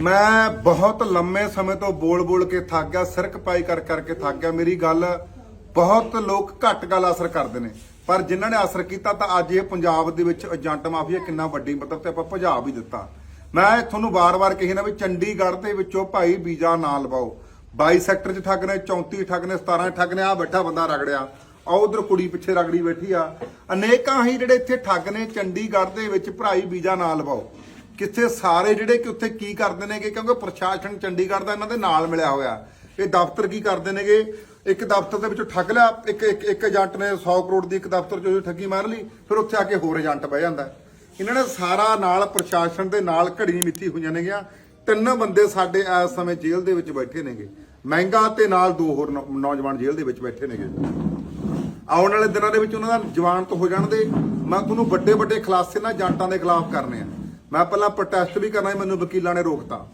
ਮੈਂ ਬਹੁਤ ਲੰਮੇ ਸਮੇਂ ਤੋਂ ਬੋਲ-ਬੋਲ ਕੇ ਥੱਕ ਗਿਆ, ਸਿਰਕ ਪਾਈ ਕਰ ਕਰਕੇ ਥੱਕ ਗਿਆ। ਮੇਰੀ ਗੱਲ ਬਹੁਤ ਲੋਕ ਘੱਟ ਗੱਲ ਅਸਰ ਕਰਦੇ ਨੇ। ਪਰ ਜਿਨ੍ਹਾਂ ਨੇ ਅਸਰ ਕੀਤਾ ਤਾਂ ਅੱਜ ਇਹ ਪੰਜਾਬ ਦੇ ਵਿੱਚ ਏਜੰਟ ਮਾਫੀਆ ਕਿੰਨਾ ਵੱਡੀ ਮਤਲਬ ਤੇ ਆਪਾਂ ਭਜਾ ਵੀ ਦਿੱਤਾ। ਮੈਂ ਤੁਹਾਨੂੰ ਵਾਰ-ਵਾਰ ਕਹੀ ਨਾ ਵੀ ਚੰਡੀਗੜ੍ਹ ਦੇ ਵਿੱਚੋਂ ਭਾਈ ਵੀਜ਼ਾ ਨਾ ਲਵਾਓ। 22 ਸੈਕਟਰ 'ਚ ਠੱਗ ਨੇ 34 ਠੱਗ ਨੇ 17 ਠੱਗ ਨੇ ਆ ਬੈਠਾ ਬੰਦਾ ਰਗੜਿਆ। ਆ ਉਧਰ ਕੁੜੀ ਪਿੱਛੇ ਰਗੜੀ ਬੈਠੀ ਆ। ਅਨੇਕਾਂ ਹੀ ਜਿਹੜੇ ਇੱਥੇ ਠੱਗ ਨੇ, ਚੰਡੀਗੜ੍ਹ ਦੇ ਵਿੱਚ ਭਰਾਈ ਵੀਜ਼ਾ ਨਾ ਲਵਾਓ। ਕਿੱਥੇ ਸਾਰੇ ਜਿਹੜੇ ਕਿ ਉੱਥੇ ਕੀ ਕਰਦੇ ਨੇਗੇ, ਕਿਉਂਕਿ ਪ੍ਰਸ਼ਾਸਨ ਚੰਡੀਗੜ੍ਹ ਦਾ ਇਹਨਾਂ ਦੇ ਨਾਲ ਮਿਲਿਆ ਹੋਇਆ। ਇਹ ਦਫ਼ਤਰ ਕੀ ਕਰਦੇ ਨੇਗੇ? ਇੱਕ ਦਫ਼ਤਰ ਦੇ ਵਿੱਚੋਂ ਠੱਗ ਲਿਆ, ਇੱਕ ਇੱਕ ਇੱਕ ਏਜੰਟ ਨੇ 100 ਕਰੋੜ ਦੀ ਇੱਕ ਦਫ਼ਤਰ ਚੋਂ ਠੱਗੀ ਮਾਰ ਲਈ, ਫਿਰ ਉੱਥੇ ਆ ਕੇ ਹੋਰ ਏਜੰਟ ਬਹਿ ਜਾਂਦਾ। ਇਹਨਾਂ ਨੇ ਸਾਰਾ ਨਾਲ ਪ੍ਰਸ਼ਾਸਨ ਦੇ ਨਾਲ ਘੜੀ ਮਿੱਥੀ ਹੋਈਆਂ ਨੇਗੀਆਂ। ਤਿੰਨ ਬੰਦੇ ਸਾਡੇ ਇਸ ਸਮੇਂ ਜੇਲ੍ਹ ਦੇ ਵਿੱਚ ਬੈਠੇ ਨੇਗੇ। ਮਹਿੰਗਾ ਤੇ ਨਾਲ ਦੋ ਹੋਰ ਨੌ- ਨੌਜਵਾਨ ਜੇਲ੍ਹ ਦੇ ਵਿੱਚ ਬੈਠੇ ਨੇਗੇ। ਆਉਣ ਵਾਲੇ ਦਿਨਾਂ ਦੇ ਵਿੱਚ ਉਹਨਾਂ ਦਾ ਜਵਾਨ ਤੋਂ ਹੋ ਜਾਣ ਦੇ ਮੈਂ ਤੁਹਾਨੂੰ ਵੱਡੇ ਵੱਡੇ ਖਲਾਸੇ ਨਾਲ ਏਜੰਟਾਂ ਦੇ ਖਿਲਾਫ ਕਰਨੇ ਆ। ਮੈਂ ਪਹਿਲਾਂ ਪ੍ਰੋਟੈਸਟ ਵੀ ਕਰਨਾ ਮੈਨੂੰ ਵਕੀਲਾਂ ਨੇ ਰੋਕਤਾ।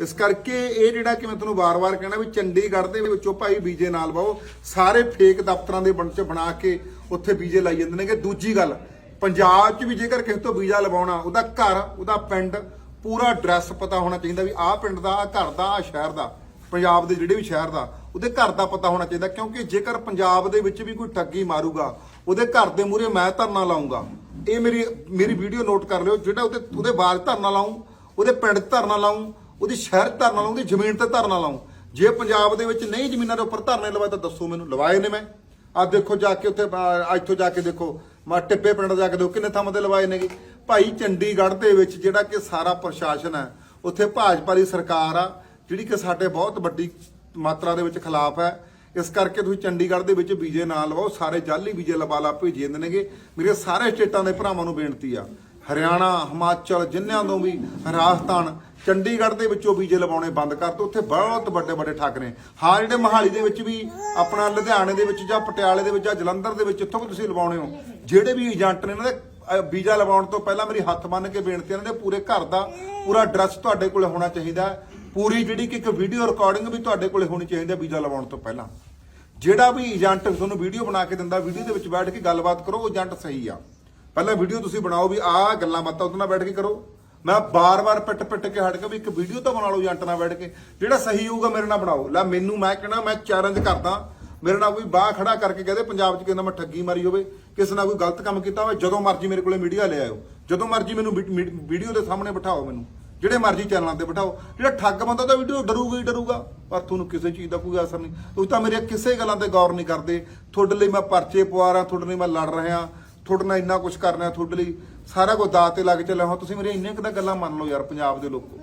ਇਸ ਕਰਕੇ ਇਹ ਜਿਹੜਾ ਕਿ ਮੈਂ ਤੁਹਾਨੂੰ ਵਾਰ-ਵਾਰ ਕਹਿਣਾ ਵੀ ਚੰਡੀਗੜ੍ਹ ਦੇ ਵਿੱਚੋਂ ਭਾਈ ਵੀਜੇ ਨਾਲ ਬਾਓ ਸਾਰੇ ਫੇਕ ਦਫ਼ਤਰਾਂ ਦੇ ਬਣ, ਚ ਬਣਾ ਕੇ ਉੱਥੇ ਵੀਜੇ ਲਾਈ ਜਾਂਦੇ ਨੇਗੇ। ਦੂਜੀ ਗੱਲ, ਪੰਜਾਬ 'ਚ ਵੀ ਜੇਕਰ ਕਿਸੇ ਤੋਂ ਵੀਜ਼ਾ ਲਵਾਉਣਾ, ਉਹਦਾ ਘਰ, ਉਹਦਾ ਪਿੰਡ, ਪੂਰਾ ਐਡਰੈਸ ਪਤਾ ਹੋਣਾ ਚਾਹੀਦਾ ਵੀ ਆਹ ਪਿੰਡ ਦਾ, ਆਹ ਘਰ ਦਾ, ਆਹ ਸ਼ਹਿਰ ਦਾ, ਪੰਜਾਬ ਦੇ ਜਿਹੜੇ ਵੀ ਸ਼ਹਿਰ ਦਾ, ਉਹਦੇ ਘਰ ਦਾ ਪਤਾ ਹੋਣਾ ਚਾਹੀਦਾ। ਕਿਉਂਕਿ ਜੇਕਰ ਪੰਜਾਬ ਦੇ ਵਿੱਚ ਵੀ ਕੋਈ ਠੱਗੀ ਮਾਰੂਗਾ, ਉਹਦੇ ਘਰ ਦੇ ਮੂਹਰੇ ਮੈਂ ਧਰਨਾ ਲਾਉਂਗਾ ਇਹ ਮੇਰੀ ਮੇਰੀ ਵੀਡੀਓ ਨੋਟ ਕਰ ਲਿਓ, ਜਿਹੜਾ ਉਹਦੇ ਉਹਦੇ ਬਾਅਦ ਧਰਨਾ ਲਾਉਂ ਉਹਦੇ ਪਿੰਡ ਧਰਨਾ ਲਾਉਂ ਉਹਦੀ ਸ਼ਹਿਰ 'ਚ ਧਰਨਾ ਲਾਉਂ ਉਹਦੀ ਜ਼ਮੀਨ ਤੇ ਧਰਨਾ ਲਾਉਂ ਜੇ ਪੰਜਾਬ ਦੇ ਵਿੱਚ ਨਹੀਂ ਜ਼ਮੀਨਾਂ ਦੇ ਉੱਪਰ ਧਰਨੇ ਲਵਾਏ ਤਾਂ ਦੱਸੋ ਮੈਨੂੰ, ਲਵਾਏ ਨੇ ਮੈਂ? ਆ ਦੇਖੋ ਜਾ ਕੇ ਉੱਥੇ ਇੱਥੋਂ ਜਾ ਕੇ ਦੇਖੋ, ਮਾ ਟਿੱਬੇ ਪਿੰਡ ਜਾ ਕੇ ਦੇਖੋ, ਕਿੰਨੇ ਥਾਵਾਂ ਤੇ ਲਵਾਏ ਨੇਗੇ? ਭਾਈ ਚੰਡੀਗੜ੍ਹ ਦੇ ਵਿੱਚ ਜਿਹੜਾ ਕਿ ਸਾਰਾ ਪ੍ਰਸ਼ਾਸਨ ਹੈ, ਉੱਥੇ ਭਾਜਪਾ ਦੀ ਸਰਕਾਰ ਆ, ਜਿਹੜੀ ਕਿ ਸਾਡੇ ਬਹੁਤ ਵੱਡੀ ਮਾਤਰਾ ਦੇ ਵਿੱਚ ਖਿਲਾਫ ਹੈ। ਇਸ ਕਰਕੇ ਤੁਸੀਂ ਚੰਡੀਗੜ੍ਹ ਦੇ ਵਿੱਚ ਵੀਜ਼ੇ ਨਾ ਲਵਾਓ ਸਾਰੇ ਜਾਲੀ ਵੀਜ਼ੇ ਲਵਾ ਲਾ ਭੇਜੀ ਜਾਂਦੇ ਨੇਗੇ ਮੇਰੇ ਸਾਰੇ ਸਟੇਟਾਂ ਦੇ ਭਰਾਵਾਂ ਨੂੰ ਬੇਨਤੀ ਆ ਹਰਿਆਣਾ ਹਿਮਾਚਲ ਜਿੰਨਿਆਂ ਤੋਂ ਵੀ ਰਾਜਸਥਾਨ ਚੰਡੀਗੜ੍ਹ ਦੇ ਵਿੱਚੋਂ ਵੀਜ਼ੇ ਲਵਾਉਣੇ ਬੰਦ ਕਰ ਦਿਓ ਉੱਥੇ ਬਹੁਤ ਵੱਡੇ ਵੱਡੇ ਠੱਗ ਨੇ ਹਾਂ ਜਿਹੜੇ ਮਹਾਲੀ ਦੇ ਵਿੱਚ ਵੀ ਆਪਣਾ ਲੁਧਿਆਣੇ ਦੇ ਵਿੱਚ ਜਾਂ ਪਟਿਆਲੇ ਦੇ ਵਿੱਚ ਜਾਂ ਜਲੰਧਰ ਦੇ ਵਿੱਚ ਇੱਥੋਂ ਵੀ ਤੁਸੀਂ ਲਵਾਉਣੇ ਹੋ ਜਿਹੜੇ ਵੀ ਏਜੰਟ ਨੇ ਇਹਨਾਂ ਦੇ ਅਹ, ਵੀਜ਼ਾ ਲਵਾਉਣ ਤੋਂ ਪਹਿਲਾਂ ਮੇਰੀ ਹੱਥ ਬੰਨ ਕੇ ਬੇਨਤੀ ਇਹਨਾਂ ਦੇ ਪੂਰੇ ਘਰ ਦਾ ਪੂਰਾ ਐਡਰੈਸ ਤੁਹਾਡੇ ਕੋਲ ਹੋਣਾ ਚਾਹੀਦਾ ਹੈ। ਪੂਰੀ ਜਿਹੜੀ ਕਿ ਇੱਕ ਵੀਡੀਓ ਰਿਕਾਰਡਿੰਗ ਵੀ ਤੁਹਾਡੇ ਕੋਲੇ ਹੋਣੀ ਚਾਹੀਦੀ ਹੈ ਵੀਜ਼ਾ ਲਵਾਉਣ ਤੋਂ ਪਹਿਲਾਂ। ਜਿਹੜਾ ਵੀ ਏਜੰਟ ਤੁਹਾਨੂੰ ਵੀਡੀਓ ਬਣਾ ਕੇ ਦਿੰਦਾ ਵੀਡੀਓ ਦੇ ਵਿੱਚ ਬੈਠ ਕੇ ਗੱਲਬਾਤ ਕਰੋ, ਉਹ ਏਜੰਟ ਸਹੀ ਆ। ਪਹਿਲਾਂ ਵੀਡੀਓ ਤੁਸੀਂ ਬਣਾਓ ਵੀ ਆਹ ਗੱਲਾਂ ਬਾਤਾਂ ਉਹਦੇ ਨਾਲ ਬੈਠ ਕੇ ਕਰੋ। ਮੈਂ ਬਾਰ-ਬਾਰ ਪਿੱਟ ਪਿੱਟ ਕੇ ਹਟ ਕੇ ਵੀ ਇੱਕ ਵੀਡੀਓ ਤਾਂ ਬਣਾ ਲਓ ਏਜੰਟ ਨਾਲ ਬੈਠ ਕੇ। ਜਿਹੜਾ ਸਹੀ ਹੋਊਗਾ ਮੇਰੇ ਨਾਲ ਬਣਾਓ। ਲੈ ਮੈਨੂੰ ਮੈਂ ਕਹਿਣਾ, ਮੈਂ ਚੈਲੰਜ ਕਰਦਾ। ਮੇਰੇ ਨਾਲ ਕੋਈ ਬਾਹ ਖੜਾ ਕਰਕੇ ਕਹਦੇ ਪੰਜਾਬ 'ਚ ਕਹਿੰਦਾ ਮੈਂ ਠੱਗੀ ਮਾਰੀ ਹੋਵੇ, ਕਿਸੇ ਨਾਲ ਕੋਈ ਗਲਤ ਕੰਮ ਕੀਤਾ ਹੋਵੇ, ਜਦੋਂ ਮਰਜ਼ੀ ਮੇਰੇ ਕੋਲੇ ਮੀਡੀਆ ਲੈ ਆਇਓ। ਜਦੋਂ ਮਰਜ਼ੀ ਮੈਨੂੰ ਵੀਡੀਓ ਦੇ ਸਾਹਮਣੇ ਬਿਠਾਓ ਮੈਨੂੰ। ਜਿਹੜੇ ਮਰਜ਼ੀ ਚੈਨਲਾਂ ਤੇ ਬਿਠਾਓ। ਜਿਹੜਾ ਠੱਗ ਬੰਦਾ ਤਾਂ ਵੀਡੀਓ ਡਰੂਗਾ ਹੀ ਡਰੂਗਾ। ਪਰ ਤੁਹਾਨੂੰ ਕਿਸੇ ਚੀਜ਼ ਦਾ ਕੋਈ ਅਸਰ ਨਹੀਂ। ਤੁਸੀਂ ਤਾਂ ਮੇਰੇ ਕਿਸੇ ਗੱਲਾਂ ਤੇ ਗੌਰ ਨਹੀਂ ਕਰਦੇ। ਤੁਹਾਡੇ ਲਈ ਮੈਂ ਪਰਚੇ ਪਵਾ ਰਿਹਾ, ਤੁਹਾਡੇ ਲਈ ਮੈਂ ਲੜ ਰਿਹਾ। ਤੁਹਾਡੇ ਨਾਲ ਇੰਨਾ ਕੁਝ ਕਰ ਰਿਹਾ ਤੁਹਾਡੇ ਲਈ। ਸਾਰਾ ਕੁਝ ਦਾਅ ਤੇ ਲੱਗ ਚੱਲਿਆ। ਹਾਂ ਤੁਸੀਂ ਮੇਰੀਆਂ ਇੰਨੀਆਂ ਕੁ ਤਾਂ ਗੱਲਾਂ ਮੰਨ ਲਓ ਯਾਰ ਪੰਜਾਬ ਦੇ ਲੋਕੋ।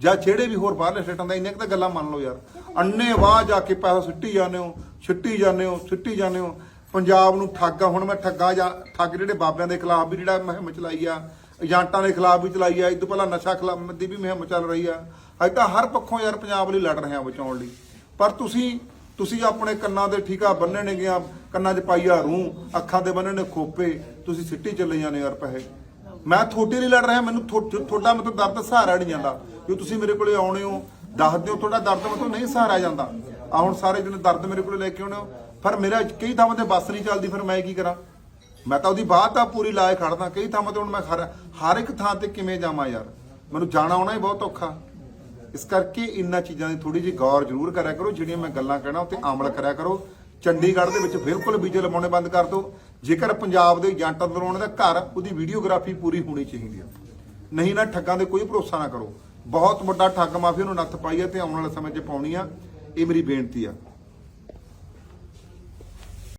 ਜਾਂ ਜਿਹੜੇ ਵੀ ਹੋਰ ਬਾਹਰਲੇ ਸਟੇਟਾਂ ਦਾ ਇੰਨੇ ਕੁ ਤਾਂ ਗੱਲਾਂ ਮੰਨ ਲਓ ਯਾਰ। ਅੰਨੇ ਵਾਹ ਜਾ ਕੇ ਪੈਸਾ ਸਿੱਟੀ ਜਾਂਦੇ ਹੋ, ਸਿੱਟੀ ਜਾਂਦੇ ਹੋ, ਸਿੱਟੀ ਜਾਂਦੇ ਹੋ। ਪੰਜਾਬ ਨੂੰ ਠੱਗਾ ਹੁਣ ਮੈਂ ਠੱਗਾ ਜਾਂ ਠੱਗ ਜਿਹੜੇ ਬਾਬਿਆਂ ਦੇ ਖਿਲਾਫ ਵੀ ਜਿਹੜਾ ਮੁਹਿੰਮ ਚਲਾਈ ਆ। ਏਜੰਟਾਂ ਦੇ ਖਿਲਾਫ ਵੀ ਚਲਾਈ ਆ ਇਸ ਤੋਂ ਪਹਿਲਾਂ ਨਸ਼ਾ ਖਿਲਾਫ ਦੀ ਵੀ ਮੁਹਿੰਮ ਚੱਲ ਰਹੀ ਆ। ਅੱਜ ਤਾਂ ਹਰ ਪੱਖੋਂ ਯਾਰ ਪੰਜਾਬ ਲਈ ਲੜ ਰਹੇ ਆ ਬਚਾਉਣ ਲਈ। ਪਰ ਤੁਸੀਂ ਤੁਸੀਂ ਆਪਣੇ ਕੰਨਾਂ ਦੇ ਠੀਕਾ ਬੰਨਣੇ ਨੇ ਗਿਆ ਕੰਨਾਂ 'ਚ ਪਾਈਆ ਰੂਹ ਅੱਖਾਂ ਦੇ ਬੰਨਣੇ ਖੋਪੇ, ਤੁਸੀਂ ਸਿੱਟੀ ਚੱਲੇ ਜਾਂਦੇ ਯਾਰ ਪੈਸੇ। ਮੈਂ ਤੁਹਾਡੇ ਲਈ ਲੜ ਰਿਹਾ, ਮੈਨੂੰ ਥੋ- ਤੁਹਾਡਾ ਮਤਲਬ ਦਰਦ ਸਹਾਰਾ ਨਹੀਂ ਜਾਂਦਾ। ਜੋ ਤੁਸੀਂ ਮੇਰੇ ਕੋਲੇ ਆਉਣੇ ਹੋ ਦੱਸਦੇ ਹੋ ਤੁਹਾਡਾ ਦਰਦ ਮਤਲਬ ਨਹੀਂ ਸਹਾਰਾ ਜਾਂਦਾ। ਆ ਹੁਣ ਸਾਰੇ ਜਿਹਨੇ ਦਰਦ ਮੇਰੇ ਕੋਲੇ ਲੈ ਕੇ ਆਉਣੇ ਹੋ। ਪਰ ਮੇਰਾ ਕਈ ਥਾਵਾਂ ਤੇ ਬੱਸ ਨਹੀਂ ਚੱਲਦੀ, ਫਿਰ ਮੈਂ ਕੀ ਕਰਾਂ? ਮੈਂ ਤਾਂ ਉਹਦੀ ਬਾਤ ਤਾਂ ਪੂਰੀ ਲਾਏ ਖੜਦਾ, ਕਈ ਥਾਵਾਂ ਤੇ ਹੁਣ ਮੈਂ ਹਰ ਹਰ ਇੱਕ ਥਾਂ ਤੇ ਕਿਵੇਂ ਜਾਵਾਂ ਯਾਰ? ਮੈਨੂੰ ਜਾਣਾ ਆਉਣਾ ਹੀ ਬਹੁਤ ਔਖਾ। ਇਸ ਕਰਕੇ ਇਹਨਾਂ ਚੀਜ਼ਾਂ ਦੀ ਥੋੜੀ ਜਿਹੀ ਗੌਰ ਜ਼ਰੂਰ ਕਰਿਆ ਕਰੋ, ਜਿਹੜੀਆਂ ਮੈਂ ਗੱਲਾਂ ਕਹਿਣਾ ਉੱਤੇ ਅਮਲ ਕਰਿਆ ਕਰੋ। ਚੰਡੀਗੜ੍ਹ ਦੇ ਵਿੱਚ ਬਿਲਕੁਲ ਵੀਜ਼ੇ ਲਵਾਉਣੇ ਬੰਦ ਕਰ ਦਿਓ। ਜੇਕਰ ਪੰਜਾਬ ਦੇ ਏਜੰਟ ਅੰਦਰੋਂ ਦਾ ਘਰ, ਉਹਦੀ ਵੀਡੀਓਗ੍ਰਾਫੀ ਪੂਰੀ ਹੋਣੀ ਚਾਹੀਦੀ ਆ। ਨਹੀਂ ਨਾ ਠੱਗਾਂ ਦੇ ਕੋਈ ਭਰੋਸਾ ਨਾ ਕਰੋ। ਬਹੁਤ ਵੱਡਾ ਠੱਗ ਮਾਫ਼ੀ ਨੂੰ ਨੱਥ ਪਾਈ ਹੈ ਤੇ ਆਉਣ ਵਾਲੇ ਸਮੇਂ 'ਚ ਪਾਉਣੀ ਆ। ਇਹ ਮੇਰੀ ਬੇਨਤੀ ਆ।